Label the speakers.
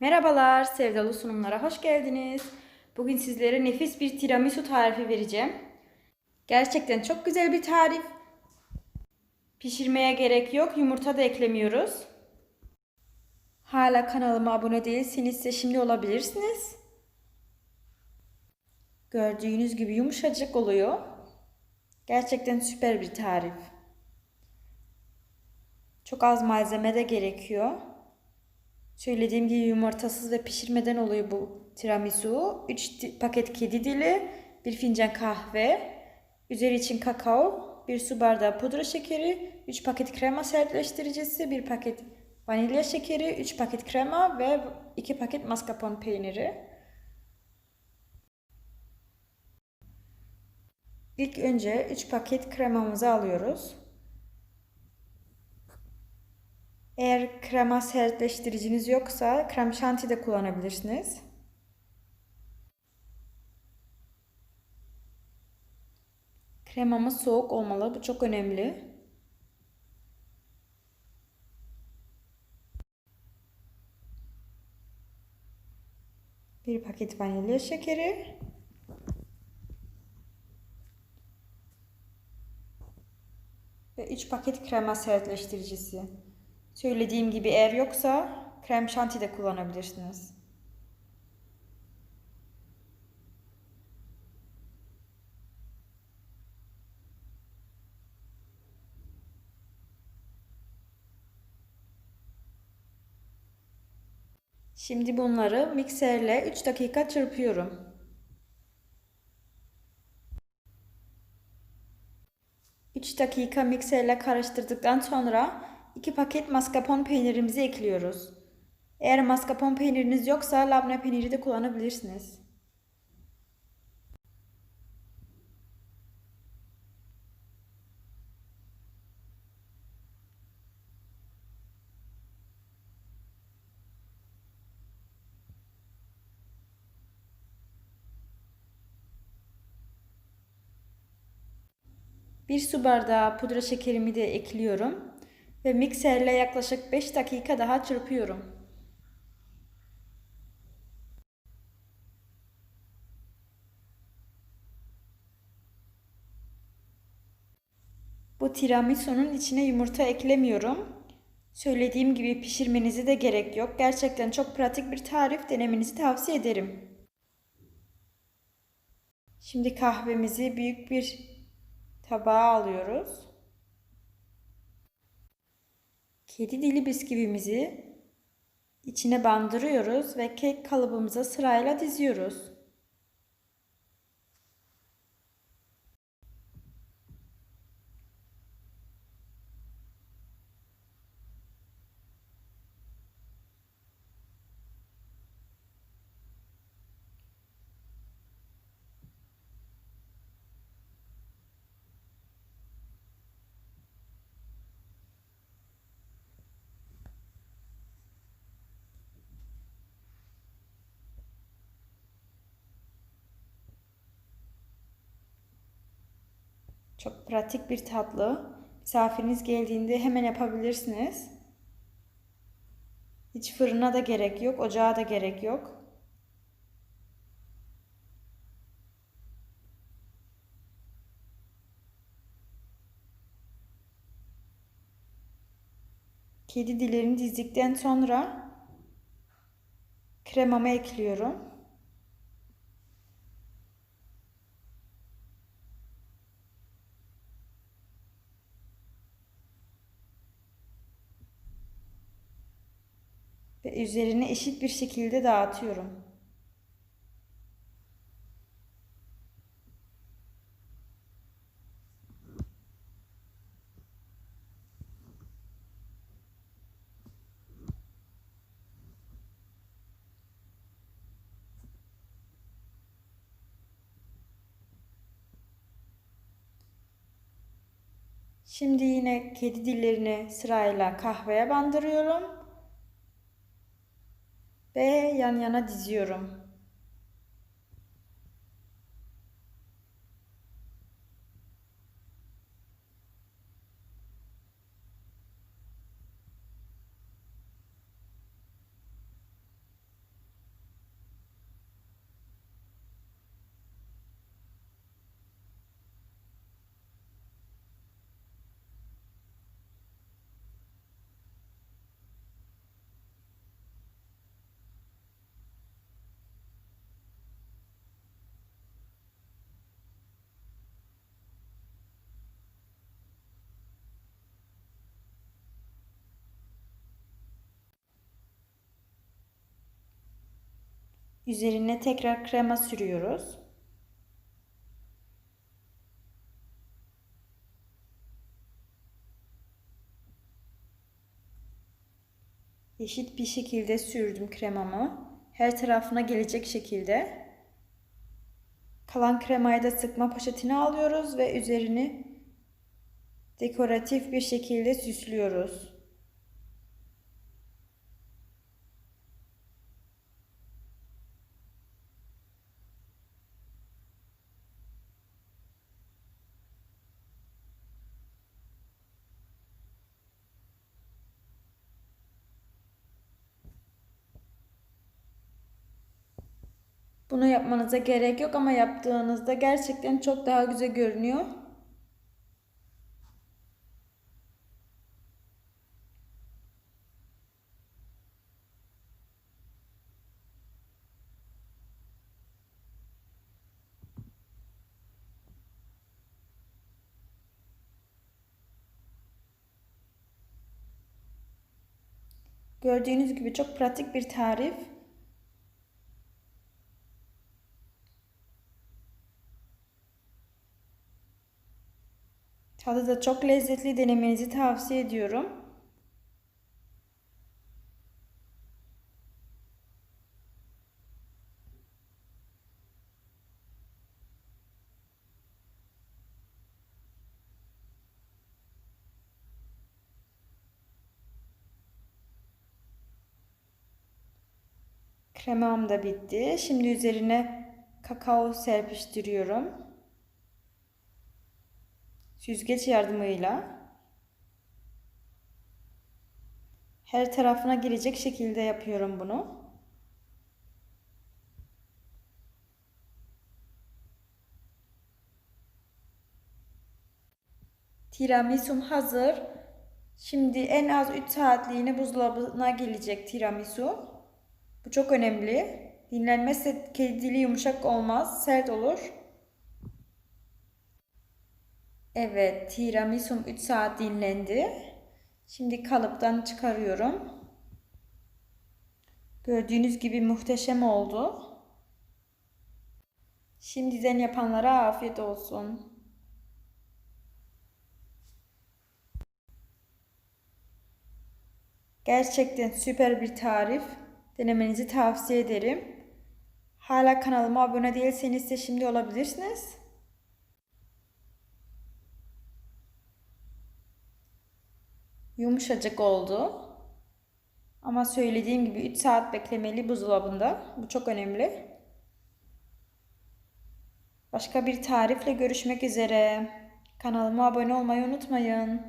Speaker 1: Merhabalar, sevdalı sunumlara hoş geldiniz. Bugün sizlere nefis bir tiramisu tarifi vereceğim. Gerçekten çok güzel bir tarif. Pişirmeye gerek yok, yumurta da eklemiyoruz. Hala kanalıma abone değilseniz de şimdi olabilirsiniz. Gördüğünüz gibi yumuşacık oluyor. Gerçekten süper bir tarif. Çok az malzeme de gerekiyor. Söylediğim gibi yumurtasız ve pişirmeden oluyor bu tiramisu. 3 paket kedi dili, 1 fincan kahve, üzeri için kakao, 1 su bardağı pudra şekeri, 3 paket krema sertleştiricisi, 1 paket vanilya şekeri, 3 paket krema ve 2 paket mascarpone peyniri. İlk önce 3 paket kremamızı alıyoruz. Eğer krema sertleştiriciniz yoksa krem şanti de kullanabilirsiniz. Kremamız soğuk olmalı. Bu çok önemli. Bir paket vanilya şekeri. Ve 3 paket krema sertleştiricisi. Söylediğim gibi eğer yoksa krem şanti de kullanabilirsiniz. Şimdi bunları mikserle 3 dakika çırpıyorum. Üç dakika mikserle karıştırdıktan sonra 2 paket mascarpone peynirimizi ekliyoruz. Eğer mascarpone peyniriniz yoksa labne peyniri de kullanabilirsiniz. Bir su bardağı pudra şekerimi de ekliyorum ve mikserle yaklaşık 5 dakika daha çırpıyorum. Bu tiramisu'nun içine yumurta eklemiyorum. Söylediğim gibi pişirmenize de gerek yok. Gerçekten çok pratik bir tarif denemenizi tavsiye ederim. Şimdi kahvemizi büyük bir tabağa alıyoruz. Kedi dili bisküvimizi içine bandırıyoruz ve kek kalıbımıza sırayla diziyoruz. Çok pratik bir tatlı. Misafiriniz geldiğinde hemen yapabilirsiniz. Hiç fırına da gerek yok, ocağa da gerek yok. Kedi dilerini dizdikten sonra kremamı ekliyorum. Ve üzerine eşit bir şekilde dağıtıyorum. Şimdi yine kedi dillerini sırayla kahveye bandırıyorum ve yan yana diziyorum. Üzerine tekrar krema sürüyoruz. Eşit bir şekilde sürdüm kremamı. Her tarafına gelecek şekilde. Kalan kremayı da sıkma poşetine alıyoruz ve üzerini dekoratif bir şekilde süslüyoruz. Bunu yapmanıza gerek yok ama yaptığınızda gerçekten çok daha güzel görünüyor. Gördüğünüz gibi çok pratik bir tarif. Tadı da çok lezzetli denemenizi tavsiye ediyorum. Kremam da bitti. Şimdi üzerine kakao serpiştiriyorum. Süzgeç yardımıyla her tarafına girecek şekilde yapıyorum bunu. Tiramisum hazır. Şimdi en az 3 saatliğine buzdolabına gelecek tiramisu. Bu çok önemli. Dinlenmezse kedili yumuşak olmaz, sert olur. Evet, tiramisum 3 saat dinlendi. Şimdi kalıptan çıkarıyorum. Gördüğünüz gibi muhteşem oldu. Şimdiden yapanlara afiyet olsun. Gerçekten süper bir tarif. Denemenizi tavsiye ederim. Hala kanalıma abone değilseniz de şimdi olabilirsiniz. Yumuşacık oldu. Ama söylediğim gibi 3 saat beklemeli buzdolabında. Bu çok önemli. Başka bir tarifle görüşmek üzere. Kanalıma abone olmayı unutmayın.